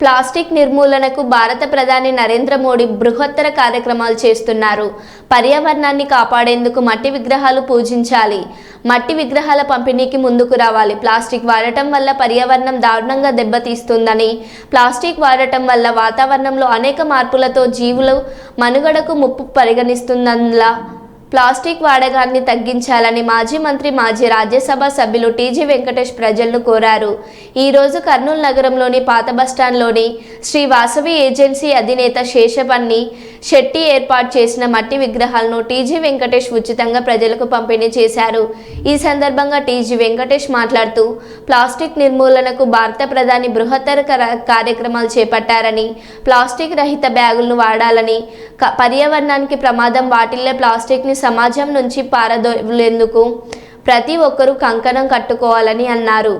Plastic నిర్మూలనకు భారత ప్రధాని నరేంద్ర మోడీ బృహత్తర కార్యక్రమాలు చేస్తున్నారు. పర్యావరణాన్ని కాపాడేందుకు మట్టి విగ్రహాలు పూజించాలి. మట్టి విగ్రహాల పంపిణీకి ముందుకు రావాలి. ప్లాస్టిక్ వాడటం వల్ల పర్యావరణం దారుణంగా దెబ్బతీస్తుందని ప్లాస్టిక్ వాడటం వల్ల వాతావరణంలో అనేక మార్పులతో జీవులు మనుగడకు ముప్పు పరిగణిస్తుందలా ప్లాస్టిక్ వాడకాన్ని తగ్గించాలని మాజీ మంత్రి మాజీ రాజ్యసభ సభ్యులు టీజీ వెంకటేష్ ప్రజలను కోరారు. ఈరోజు కర్నూలు నగరంలోని పాత బస్టాండ్లోని శ్రీ వాసవి ఏజెన్సీ అధినేత శేషపన్ని శెట్టి ఏర్పాటు చేసిన మట్టి విగ్రహాలను టీజీ వెంకటేష్ ఉచితంగా ప్రజలకు పంపిణీ చేశారు. ఈ సందర్భంగా టీజీ వెంకటేష్ మాట్లాడుతూ ప్లాస్టిక్ నిర్మూలనకు భారత ప్రధాని బృహత్తర కర- కార్యక్రమాలు చేపట్టారని ప్లాస్టిక్ రహిత బ్యాగులను వాడాలని క- పర్యావరణానికి ప్రమాదం వాటిల్లే ప్లాస్టిక్ని సమాజం నుంచి పారదోలేందుకు ప్రతి ఒక్కరూ కంకణం కట్టుకోవాలని అన్నారు.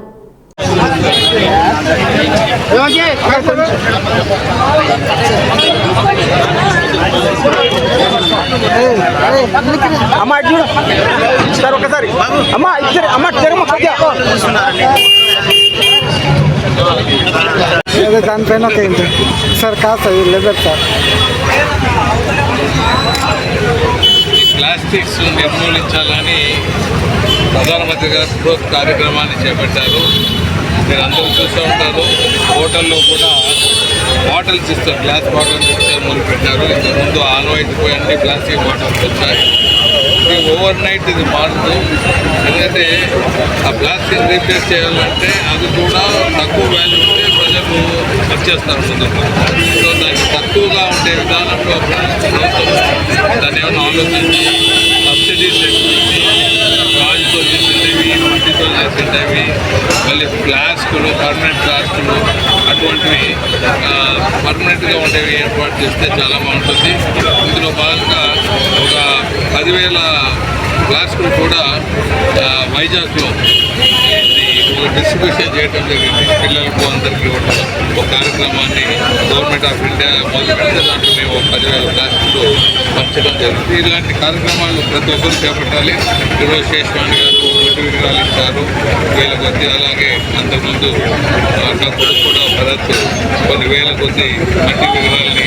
అమ్మ ఇటు చూడు. సార్ ఒకసారి అమ్మ ఇద్దరు అమ్మ తిరగమ్మ కొద్దిగా ఏదో దానిపైన ఒక ఏంటి సార్ కాదు సార్ లెదర్ సార్ ఈ ప్లాస్టిక్స్ నిర్మూలించాలని ప్రధానమంత్రి గారు గ్రోత్ కార్యక్రమాన్ని చేపట్టారు. మీరు అందరూ చూస్తూ ఉంటారు. హోటల్లో కూడా బాటిల్స్ ఇస్తారు గ్లాస్ బాటిల్స్ ఇచ్చారు మొదలు పెట్టారు. ఇంతకుముందు ఆన్వైట్ పోయి అన్ని ప్లాస్టిక్ బాటిల్స్ వచ్చాయి ఇది ఓవర్ నైట్ ఇది మారుతూ. ఎందుకంటే ఆ ప్లాస్టిక్ రీప్లేస్ చేయాలంటే అది కూడా తక్కువ వాల్యూ కట్ చేస్తారు ముందుకు సో దానికి తక్కువగా ఉండే విధానంలో ప్రభుత్వం దాన్ని ఏమైనా ఆలోచించి సబ్సిడీస్ గాజుతో చేసేవి మట్టితో చేసిండేవి మళ్ళీ ఫ్లాస్కులు పర్మనెంట్ ఫ్లాస్కులు అటువంటివి పర్మనెంట్గా ఉండేవి ఏర్పాటు చేస్తే చాలా బాగుంటుంది. ఇందులో భాగంగా ఒక పదివేల ఫ్లాస్కులు కూడా వైజాగ్లో వాళ్ళు డిస్ట్రిబ్యూషన్ చేయడం జరిగింది. పిల్లలకు అందరికీ ఇవ్వడం ఒక కార్యక్రమాన్ని గవర్నమెంట్ ఆఫ్ ఇండియా మొదలు పెడితే దాంట్లో మేము పదివేల ప్లాస్టిక్లు పంచడం జరిగింది. ఇలాంటి కార్యక్రమాలు ప్రతి ఒక్కరు చేపట్టాలి. ఈరోజు శేషవాణి గారు మట్టి ఇచ్చారు వేల కొద్ది అలాగే అంతకుముందు నా కొడుకు కూడా భరత్ కొన్ని వేల కొద్ది మట్టి విగ్రహాలని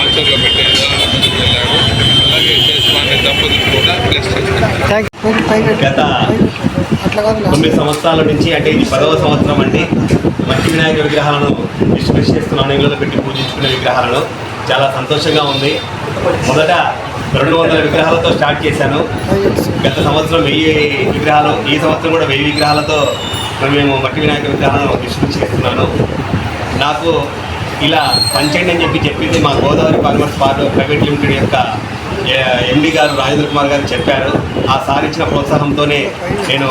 ఆచరణ పెట్టే విధానంలో ముందుకు వెళ్ళాడు అలాగే శేషవాణి దంపతులు కూడా ప్లస్ గత తొమ్మిది సంవత్సరాల నుంచి అంటే ఇది పదవ సంవత్సరం అండి. మట్టి వినాయక విగ్రహాలను డిస్ట్రిబ్యూట్ చేస్తున్నాను ఇళ్ళలో పెట్టి పూజించుకునే విగ్రహాలను. చాలా సంతోషంగా ఉంది. మొదట రెండు వందల విగ్రహాలతో స్టార్ట్ చేశాను. గత సంవత్సరం వెయ్యి విగ్రహాలు ఈ సంవత్సరం కూడా వెయ్యి విగ్రహాలతో మేము మట్టి వినాయక విగ్రహాలను డిస్ట్రిబ్యూట్ చేస్తున్నాను. నాకు ఇలా పంచండి అని చెప్పి చెప్పింది మా Godavari farmers part private limited యొక్క ఎండి గారు రాజేంద్ర కుమార్ గారు చెప్పారు. ఆ సార్ ఇచ్చిన ప్రోత్సాహంతోనే నేను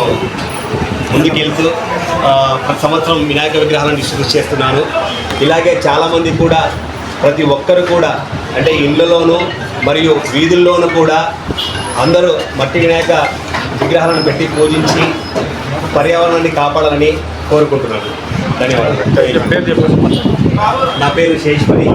ముందుకెళ్తూ ప్రతి సంవత్సరం వినాయక విగ్రహాలను డిస్ట్రిబ్యూట్ చేస్తున్నాను. ఇలాగే చాలామంది కూడా ప్రతి ఒక్కరు కూడా అంటే ఇళ్ళలోనూ మరియు వీధుల్లోనూ కూడా అందరూ మట్టి వినాయక విగ్రహాలను పెట్టి పూజించి పర్యావరణాన్ని కాపాడాలని కోరుకుంటున్నాను. ధన్యవాదాలు. నా పేరు శేష్మణి